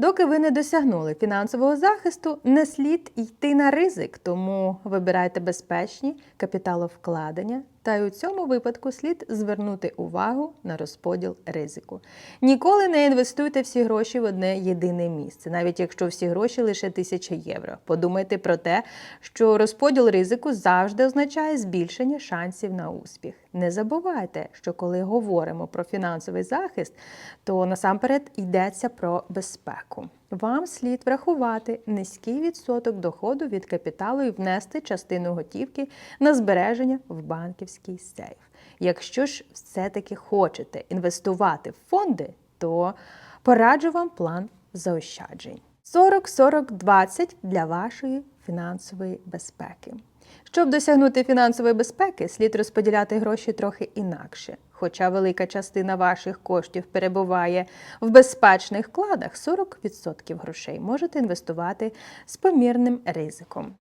Доки ви не досягнули фінансового захисту, не слід йти на ризик, тому вибирайте безпечні капіталовкладення. Та й у цьому випадку слід звернути увагу на розподіл ризику. Ніколи не інвестуйте всі гроші в одне єдине місце, навіть якщо всі гроші лише тисяча євро. Подумайте про те, що розподіл ризику завжди означає збільшення шансів на успіх. Не забувайте, що коли говоримо про фінансовий захист, то насамперед йдеться про безпеку. Вам слід врахувати низький відсоток доходу від капіталу і внести частину готівки на збереження в банківський сейф. Якщо ж все-таки хочете інвестувати в фонди, то пораджу вам план заощаджень. 40-40-20 для вашої фінансової безпеки. Щоб досягнути фінансової безпеки, слід розподіляти гроші трохи інакше. Хоча велика частина ваших коштів перебуває в безпечних вкладах, 40% грошей можете інвестувати з помірним ризиком.